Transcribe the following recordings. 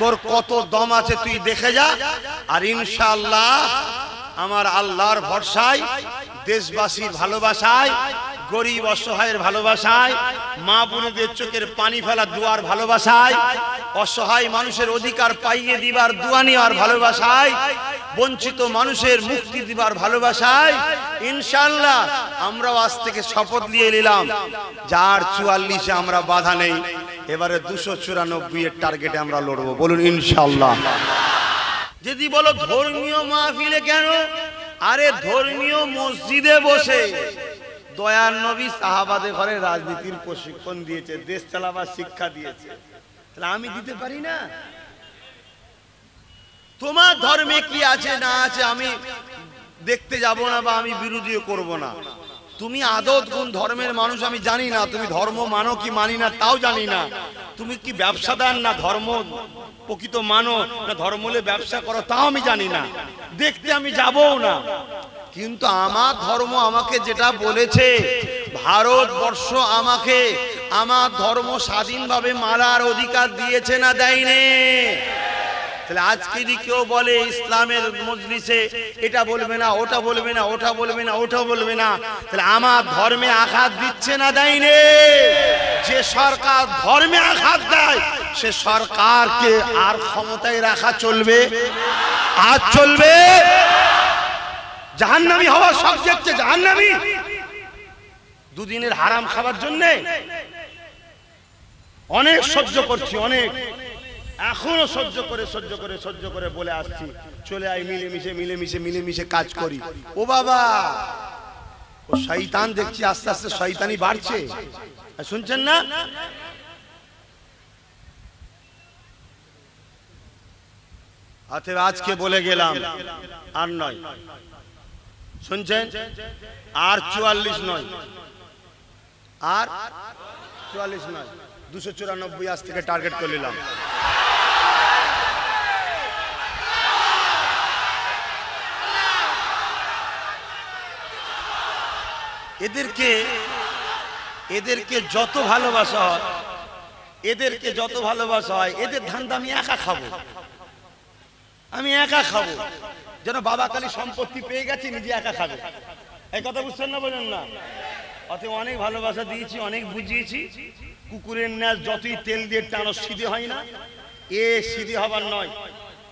তোর কত দম আছে তুই দেখে যা। আর ইনশাআল্লাহ আমার আল্লাহর ভরসায় দেশবাসীর ভালোবাসায়, গরিব অসহায়ের ভালোবাসায়, মা বোনদের চোখের পানি ফেলা দুয়ার ভালোবাসায়, অসহায় মানুষের অধিকার পাইয়ে দিবার, দুয়া নেওয়ার ভালোবাসায়, বঞ্চিত মানুষের মুক্তি দিবার ভালোবাসায় ইনশাল্লাহ আমরাও আজ থেকে শপথ নিয়ে নিলাম। যার চুয়াল্লিশে আমরা বাধা নেই। এবারে দুশো চুরানব্বই এর টার্গেটে আমরা লড়বো। বলুন ইনশাল্লাহ যদি বলো ধর্মীয় মাহফিলে কেন? আরে ধর্মীয় মসজিদে বসে। দয়ার নবী সাহাবাদের ঘরে রাজনীতির প্রশিক্ষণ দিয়েছে, দেশ চালাবার শিক্ষা দিয়েছে। তাহলে আমি দিতে পারি না? তোমার ধর্মে কি আছে, না আছে আমি দেখতে যাব না বা আমি বিরোধীও করব না। তুমি আদত কোন ধর্মের মানুষ, আমি জানি না। তুমি ধর্ম মানো কি মানি না, তাও জানি না। তুমি কি ব্যবসাদার না ধর্ম প্রকৃত মানো, না ধর্ম হলে ব্যবসা করো, তাও আমি জানি না। দেখতে আমি যাবও না। কিন্তু আমার ধর্ম আমাকে যেটা বলেছে, ভারতবর্ষ আমাকে আমার ধর্ম স্বাধীনভাবে মারার অধিকার দিয়েছে না দেয়নি। তাহলে আজকে যদি কেউ বলে ইসলামের মজলিসে এটা বলবে না, ওটা বলবে না, ওটা বলবে না, ওটা বলবে না, তাহলে আমার ধর্মে আঘাত দিচ্ছে না দেয়নি? যে সরকার ধর্মে আঘাত দেয়, সে সরকারকে আর ক্ষমতায় রাখা চলবে? আর চলবে? জাহান্নামি হওয়ার সাবজেক্টে জাহান্নামি। দুদিনের হারাম খাবার জন্যে অনেক সহ্য করছি, অনেক। এখনও সহ্য করে সহ্য করে সহ্য করে বলে আসছি। চলে আই মিলেমিশে মিলেমিশে মিলেমিশে কাজ করি। ও বাবা! ও শয়তান দেখছি, আস্তে আস্তে শয়তানি বাড়ছে। শুনছেন না? আজকে বলে গেলাম, আর নয়। শুনছেন? আর চুয়াল্লিশ নয়। আর চুয়াল্লিশ নয়। দুশো চুরানব্বই আজ থেকে টার্গেট করে নিলাম। এদেরকে এদেরকে যত ভালোবাসা হয়, এদেরকে যত ভালোবাসা হয়, এদের ধান্দা আমি একা খাব। আমি একা খাব। যেন বাবা কালী সম্পত্তি পেয়ে গেছি, নিজে একা খাবে। এই কথা বুঝছেন না, বোঝেন না? অতএব অনেক ভালোবাসা দিয়েছি, অনেক বুঝিয়েছি। কুকুরের ন্যাস যতই তেল দিয়ে টানো, সিধে হয় না। এ সিধে হবার নয়।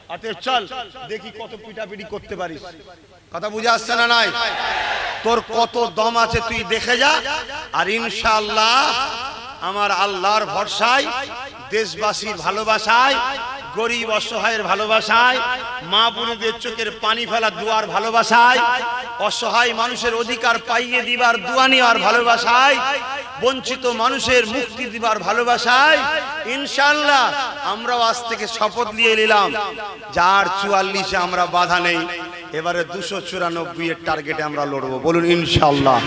অতএব চল, দেখি কত পিটাপিটি করতে পারিস। কথা বুঝে আসছে না নাই? তোর কত দম আছে তুই দেখে যা। আর ইনশাআল্লাহ আমার আল্লাহর ভরসায় দেশবাসীর ভালোবাসায়, গরিব অসহায়ের ভালোবাসায়, মা বোনদের চোখের পানি ফেলা দুয়ার ভালোবাসায়, অসহায় মানুষের অধিকার পাইয়ে দিবার, দুয়া নেওয়ার ভালোবাসায়, বঞ্চিত মানুষের মুক্তি দিবার ভালোবাসায় ইনশাল্লাহ আমরাও আজ থেকে শপথ নিয়ে নিলাম। যার চুয়াল্লিশে আমরা বাধা নেই। এবারে দুশো চুরানব্বই এর টার্গেটে আমরা লড়বো। বলুন ইনশাল্লাহ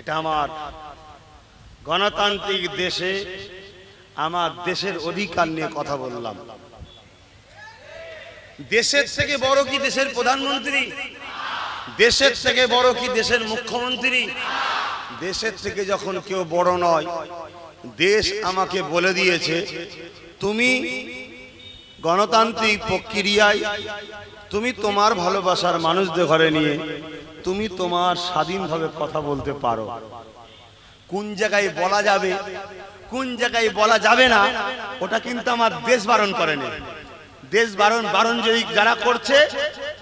এটা আমার গণতান্ত্রিক দেশে আমার দেশের অধিকার নিয়ে কথা বললাম। দেশের থেকে বড় কি দেশের প্রধানমন্ত্রী? দেশের থেকে বড় কি দেশের মুখ্যমন্ত্রী? দেশের থেকে যখন কেউ বড় নয়, দেশ আমাকে বলে দিয়েছে, তুমি গণতান্ত্রিক প্রক্রিয়ায়, তুমি তোমার ভালোবাসার মানুষদের ঘরে নিয়ে, তুমি তোমার স্বাধীনভাবে কথা বলতে পারো। কোন জায়গায় বলা যাবে, কোন জায়গায় বলা যাবে না, ওটা কিন্তু আমার দেশ বারণ করেনি। দেশ বারণ বারণ যদি যারা করছে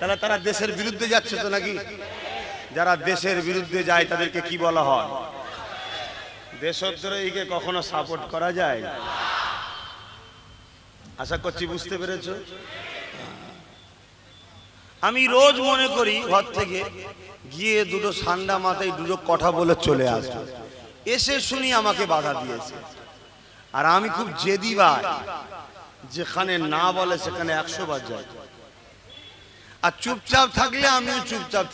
তাহলে তারা দেশের বিরুদ্ধে যাচ্ছে তো নাকি? যারা দেশের বিরুদ্ধে যায়, তাদেরকে কি বলা হয়? দেশদ্রোহীকে কখনো সাপোর্ট করা যায়? আশা করছি বুঝতে পেরেছ? আমি রোজ মনে করি, ঘর থেকে গিয়ে দুটো ঠান্ডা মাথায় দুটো কথা বলে চলে আসবে। এসে শুনি আমাকে বাধা দিয়েছে। আর আমি খুব জেদি ভাই, যেখানে না বলে সেখানে একশো বার যাই আর চুপচাপ থাকলে আমিও চুপচাপ